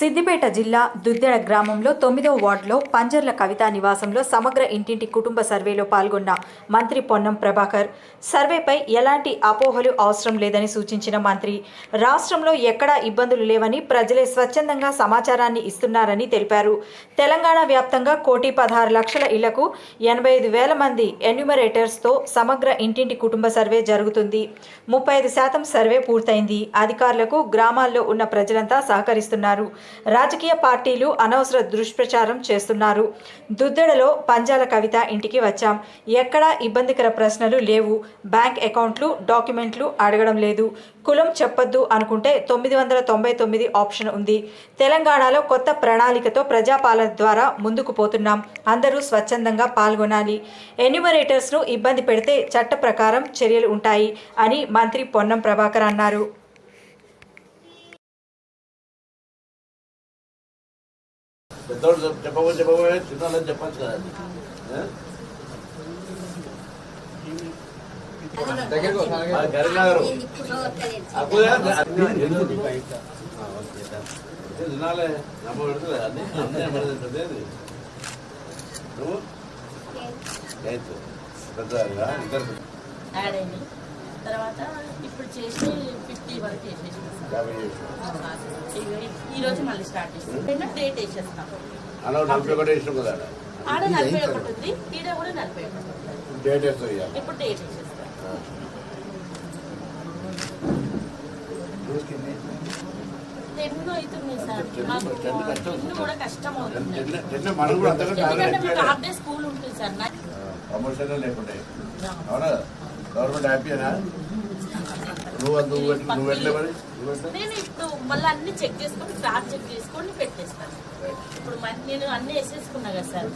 సిద్దిపేట జిల్లా దుద్దెడ గ్రామంలో తొమ్మిదో వార్డులో పంజర్ల కవిత నివాసంలో సమగ్ర ఇంటింటి కుటుంబ సర్వేలో పాల్గొన్న మంత్రి పొన్నం ప్రభాకర్. సర్వేపై ఎలాంటి అపోహలు అవసరం లేదని సూచించిన మంత్రి. రాష్ట్రంలో ఎక్కడా ఇబ్బందులు లేవని ప్రజలే స్వచ్ఛందంగా సమాచారాన్ని ఇస్తున్నారని తెలిపారు. తెలంగాణ వ్యాప్తంగా కోటి పదహారు లక్షల ఇళ్ళకు ఎనభై ఐదు వేల మంది ఎన్యూమరేటర్స్తో సమగ్ర ఇంటింటి కుటుంబ సర్వే జరుగుతుంది. ముప్పై ఐదు శాతం సర్వే పూర్తయింది. అధికారులకు గ్రామాల్లో ఉన్న ప్రజలంతా సహకరిస్తున్నారు. రాజకీయ పార్టీలు అనవసర దుష్ప్రచారం చేస్తున్నారు. దుద్దెడలో పంజాల కవిత ఇంటికి వచ్చాం. ఎక్కడా ఇబ్బందికర ప్రశ్నలు లేవు. బ్యాంక్ అకౌంట్లు డాక్యుమెంట్లు అడగడం లేదు. కులం చెప్పొద్దు అనుకుంటే తొమ్మిది వందల తొంభై తొమ్మిది ఆప్షన్ ఉంది. తెలంగాణలో కొత్త ప్రణాళికతో ప్రజాపాలన ద్వారా ముందుకు పోతున్నాం. అందరూ స్వచ్ఛందంగా పాల్గొనాలి. ఎన్యూమరేటర్స్ను ఇబ్బంది పెడితే చట్ట ప్రకారం చర్యలు ఉంటాయి అని మంత్రి పొన్నం ప్రభాకర్ అన్నారు. పెద్దోడు చెప్- చెప్పబోయి చెప్పబోయే చిన్నోళ్ళని చెప్పచ్చు కదా. కరీంనగర్ తినాలే. నమ్మ పెడుతుంది అన్ని అన్నీ పెడుతుంది అది నువ్వు? ఎయిత్ పెద్ద ఇద్దరు తర్వాత ఇప్పుడు చేసి ఫిఫ్టీ వరకు చేసి ఈ రోజు మళ్ళీ స్టార్ట్ చేస్తాం. డేట్ వేసేస్తాం. అలా నలభై ఒకటి ఇష్టం కదా. ఆడ. ఆడ నలభై ఒకటి ఉంది ఈడ కూడా నలభై ఒకటి ఉంది. డేట్ వేస్తుంది ఇక. ఇప్పుడు డేట్ వేసేస్తాం. టెన్ అవుతుంది సార్. మాకు టెన్ కూడా కష్టం అవుతుంది. ఎందుకంటే. హాఫ్ డే స్కూల్ ఉంటుంది సార్ నాకు ప్రమోషన్ లేకుంటే అవునా? గవర్నమెంట్ హ్యాపీనా నువ్వు నువ్వు పెట్టి- నువ్వు పెట్టలే మరి నువ్వు పెట్టలే నేను ఇప్పుడు మళ్ళీ అన్ని చెక్ చేసుకొని క్రాస్ చెక్ చేసుకొని పెట్టేస్తాను. ఇప్పుడు మరి నేను అన్ని వేసేసుకున్నా కదా సార్